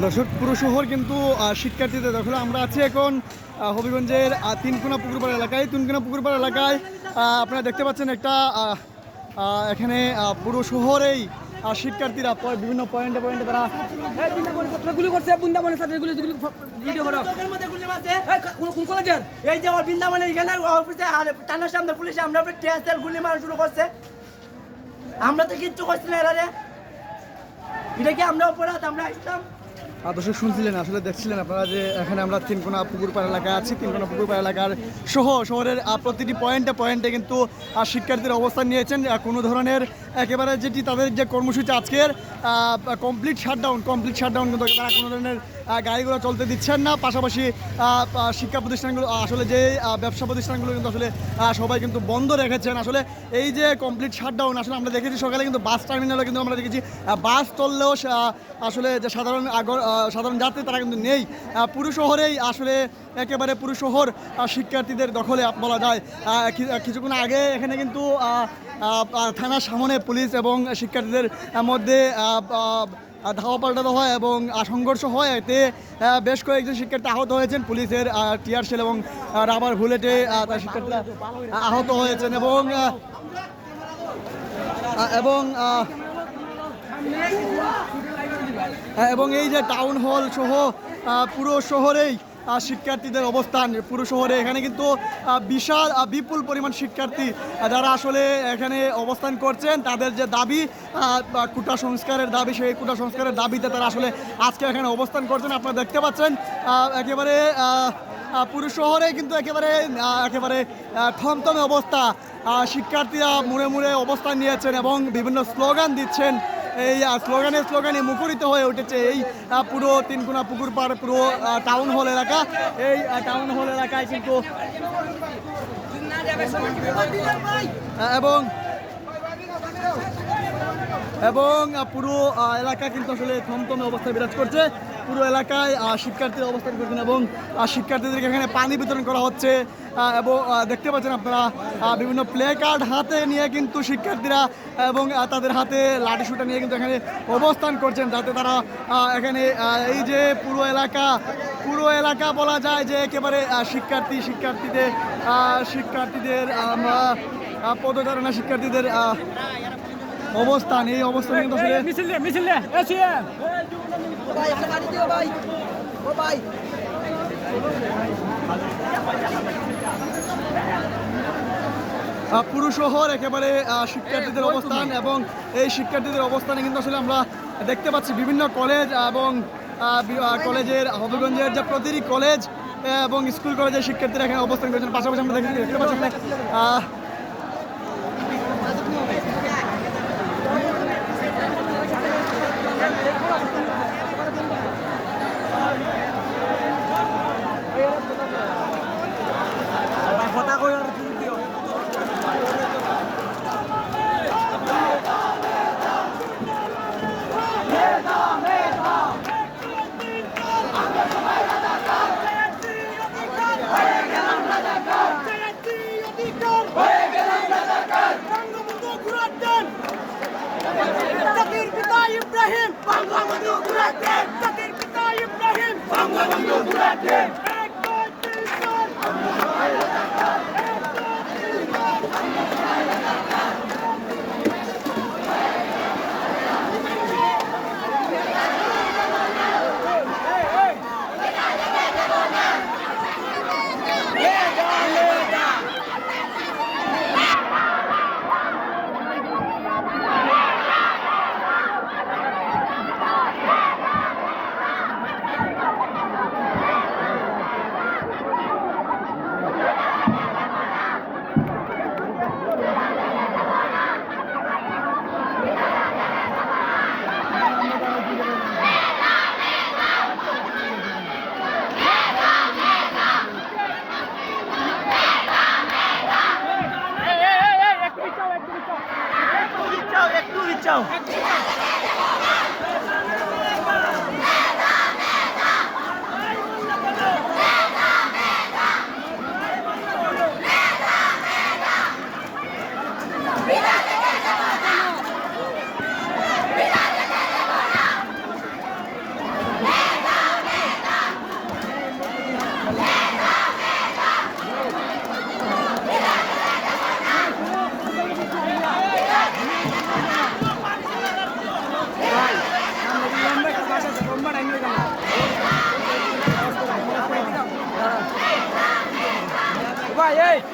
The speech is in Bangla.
দর্শক পুরো শহর কিন্তু শিক্ষার্থীদের দখলে। আমরা আছি এখন হবিগঞ্জের তিনকোনা পুকুরপাড়া এলাকায়। তিনকোনা পুকুরপাড়া এলাকায় আহ, আপনারা দেখতে পাচ্ছেন একটা আহ, আহ, এখানে আহ, পুরো শহরেই শিক্ষার্থীরা বিভিন্ন পয়েন্টে পয়েন্টে তারা গুলি করছে বৃন্দাবনের সাথে গুলি গুলি ভিডিও করো। চোখের মধ্যে গুলি মারছে। এই, কোন কোন কলেজের? এই যে আমার বৃন্দাবনের এখানে অফিসে টানার সামনে পুলিশ আমরা গুলি মারা শুরু করছে। আমরা তো কিচ্ছু করছি না এরা রে। এটা কি আমরা অপরাধ? আমরা ইসলাম? দর্শক শুনছিলেন, আসলে দেখছিলেন আপনারা যে এখানে আমরা তিনকোনা পুকুরপাড়া এলাকায় আছি। তিনকোনা পুকুরপাড়া এলাকার সহ শহরের প্রতিটি পয়েন্টে পয়েন্টে কিন্তু শিক্ষার্থীরা অবস্থান নিয়েছেন। কোনো ধরনের একেবারে যেটি তাদের যে কর্মসূচি আজকের কমপ্লিট শাটডাউন কমপ্লিট শাটডাউন কিন্তু তারা কোনো ধরনের গাড়িগুলো চলতে দিচ্ছেন না। পাশাপাশি শিক্ষা প্রতিষ্ঠানগুলো আসলে যে ব্যবসা প্রতিষ্ঠানগুলো কিন্তু আসলে সবাই কিন্তু বন্ধ রেখেছেন। আসলে এই যে কমপ্লিট শাটডাউন আসলে আমরা দেখেছি সকালে কিন্তু বাস টার্মিনালে কিন্তু আমরা দেখেছি বাস চললেও আসলে যে সাধারণ সাধারণ যাত্রী তারা কিন্তু নেই। পুরো শহরেই আসলে একেবারে পুরো শহর শিক্ষার্থীদের দখলে বলা যায়। কিছুক্ষণ আগে এখানে কিন্তু থানার সামনে পুলিশ এবং শিক্ষার্থীদের মধ্যে ধাওয়া পাল্টানো হয় এবং সংঘর্ষ হয়। এতে বেশ কয়েকজন শিক্ষার্থী আহত হয়েছেন। পুলিশের টিয়ার সেল এবং রাবার বুলেটে তার শিক্ষার্থীরা আহত হয়েছেন এবং এবং এবং এই যে টাউন হল সহ পুরো শহরেই শিক্ষার্থীদের অবস্থান। পুরো শহরে এখানে কিন্তু বিশাল বিপুল পরিমাণ শিক্ষার্থী যারা আসলে এখানে অবস্থান করছেন। তাদের যে দাবি কুটা সংস্কারের দাবি, সেই কুটা সংস্কারের দাবিতে তারা আসলে আজকে এখানে অবস্থান করছেন। আপনারা দেখতে পাচ্ছেন একেবারে পুরো শহরে কিন্তু একেবারে একেবারে থমথমে অবস্থা। শিক্ষার্থীরা মুড়ে মুড়ে অবস্থান নিয়েছেন এবং বিভিন্ন স্লোগান দিচ্ছেন। এই স্লোগানে স্লোগানে মুখরিত হয়ে উঠেছে এই পুরো তিনকোনা পুকুর পাড় পুরো টাউন হল এলাকা। এই টাউন হল এলাকায় কিন্তু এবং এবং পুরো এলাকা কিন্তু আসলে থমথমে অবস্থায় বিরাজ করছে। পুরো এলাকায় শিক্ষার্থীরা অবস্থান করছেন এবং শিক্ষার্থীদেরকে এখানে পানি বিতরণ করা হচ্ছে এবং দেখতে পাচ্ছেন আপনারা বিভিন্ন প্লে কার্ড হাতে নিয়ে কিন্তু শিক্ষার্থীরা এবং তাদের হাতে লাঠি সুটা নিয়ে কিন্তু এখানে অবস্থান করছেন, যাতে তারা এখানে এই যে পুরো এলাকা পুরো এলাকা বলা যায় যে একেবারে শিক্ষার্থী, শিক্ষার্থীদের শিক্ষার্থীদের পদচারণা শিক্ষার্থীদের অবস্থান এই অবস্থান কিন্তু আসলে মিছিল দে মিছিল দে এসিয়ে ভাই একটা গাড়ি দিও ভাই ও ভাই পুরো শহর একেবারে শিক্ষার্থীদের অবস্থান এবং এই শিক্ষার্থীদের অবস্থানে কিন্তু আসলে আমরা দেখতে পাচ্ছি বিভিন্ন কলেজ এবং কলেজের হবিগঞ্জের যে প্রতিটি কলেজ এবং স্কুল কলেজের শিক্ষার্থীরা এখানে অবস্থান করেছেন। পাশাপাশি আমরা দেখতে পাচ্ছি পিতা ইব্রাহিম। বঙ্গবন্ধু ঘুরাতেন জাতির পিতা ইব্রাহিম। বঙ্গবন্ধু ঘুরাতেন চাও